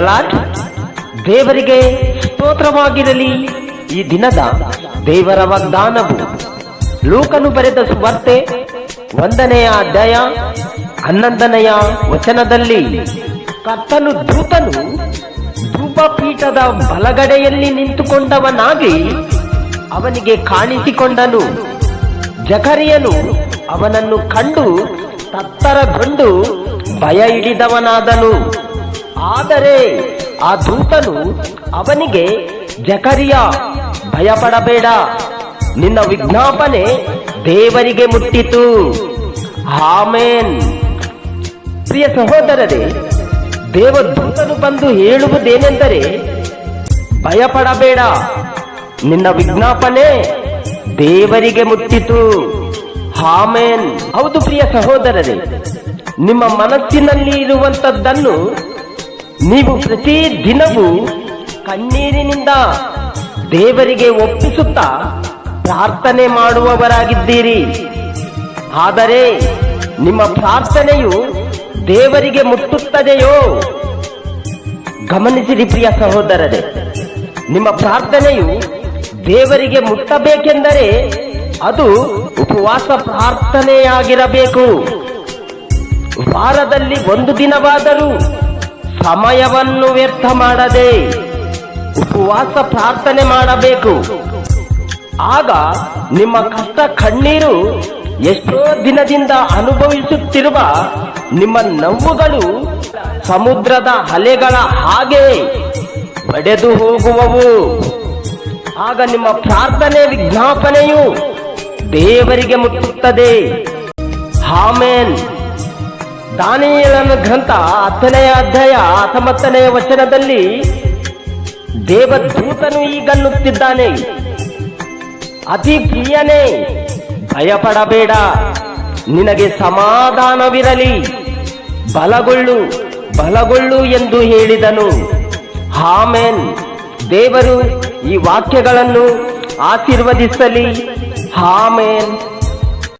Lord ದೇವರಿಗೆ ಸ್ತೋತ್ರವಾಗಿರಲಿ. ಈ ದಿನದ ದೇವರ ವಾಗ್ದಾನವು. ಲೂಕನು ಬರೆದ ಸುವಾರ್ತೆ ಒಂದನೆಯ ಅಧ್ಯಾಯ ಹನ್ನೊಂದನೆಯ ವಚನದಲ್ಲಿ, ಕರ್ತನು ದೂತನು ಧೂಪಪೀಠದ ಬಲಗಡೆಯಲ್ಲಿ ನಿಂತುಕೊಂಡವನಾಗಿ ಅವನಿಗೆ ಕಾಣಿಸಿಕೊಂಡನು. ಜಕರಿಯನು ಅವನನ್ನು ಕಂಡು ತತ್ತರಗೊಂಡು ಭಯ ಹಿಡಿದವನಾದನು. ಆದರೆ ಆ ದೂತನು ಅವನಿಗೆ, ಜಕರಿಯ, ಭಯಪಡಬೇಡ. ನಿನ್ನ ವಿಜ್ಞಾಪನೆ ದೇವರಿಗೆ ಮುಟ್ಟಿತು. ಆಮೇನ್. ಪ್ರಿಯ ಸಹೋದರರೇ, ದೇವದೂತನು ಬಂದು ಹೇಳುವುದೇನೆಂದರೆ, ಭಯಪಡಬೇಡ. ನಿನ್ನ ವಿಜ್ಞಾಪನೆ ದೇವರಿಗೆ ಮುಟ್ಟಿತು. ಆಮೇನ್. ಹೌದು ಪ್ರಿಯ ಸಹೋದರರೇ, ನಿಮ್ಮ ಮನಸ್ಸಿನಲ್ಲಿ ಇರುವಂತದ್ದನ್ನು ನೀವು ಪ್ರತಿ ದಿನವೂ ಕಣ್ಣೀರಿನಿಂದ ದೇವರಿಗೆ ಒಪ್ಪಿಸುತ್ತಾ ಪ್ರಾರ್ಥನೆ ಮಾಡುವವರಾಗಿದ್ದೀರಿ. ಆದರೆ ನಿಮ್ಮ ಪ್ರಾರ್ಥನೆಯು ದೇವರಿಗೆ ಮುಟ್ಟುತ್ತದೆಯೋ? ಗಮನಿಸಿರಿ ಪ್ರಿಯ ಸಹೋದರರೇ, ನಿಮ್ಮ ಪ್ರಾರ್ಥನೆಯು ದೇವರಿಗೆ ಮುಟ್ಟಬೇಕೆಂದರೆ ಅದು ಉಪವಾಸ ಪ್ರಾರ್ಥನೆಯಾಗಿರಬೇಕು. ವಾರದಲ್ಲಿ ಒಂದು ದಿನವಾದರೂ ಸಮಯವನ್ನು ವ್ಯರ್ಥ ಮಾಡದೆ ಉಪವಾಸ ಪ್ರಾರ್ಥನೆ ಮಾಡಬೇಕು. ಆಗ ನಿಮ್ಮ ಕಷ್ಟ ಕಣ್ಣೀರು ಎಷ್ಟೋ ದಿನದಿಂದ ಅನುಭವಿಸುತ್ತಿರುವ ನಿಮ್ಮ ನೋವುಗಳು ಸಮುದ್ರದ ಅಲೆಗಳ ಹಾಗೆ ಒಡೆದು ಹೋಗುವವು. ಆಗ ನಿಮ್ಮ ಪ್ರಾರ್ಥನೆ ವಿಜ್ಞಾಪನೆಯು ದೇವರಿಗೆ ಮುಟ್ಟುತ್ತದೆ. ಹಾಮೇನ್ ದಾನಿಯೇಲನ ಗ್ರಂಥ ಹತ್ತನೆಯ ಅಧ್ಯಾಯ ಹತ್ತೊಂಬತ್ತನೆಯ ವಚನದಲ್ಲಿ ದೇವದೂತನು ಈಗನ್ನುತ್ತಿದ್ದಾನೆ ಅತಿ ಪ್ರಿಯನೇ, ಭಯಪಡಬೇಡ. ನಿನಗೆ ಸಮಾಧಾನವಿರಲಿ. ಬಲಗೊಳ್ಳು ಬಲಗೊಳ್ಳು ಎಂದು ಹೇಳಿದನು. ಹಾಮೇನ್ ದೇವರು ಈ ವಾಕ್ಯಗಳನ್ನು ಆಶೀರ್ವದಿಸಲಿ. ಆಮೇನ್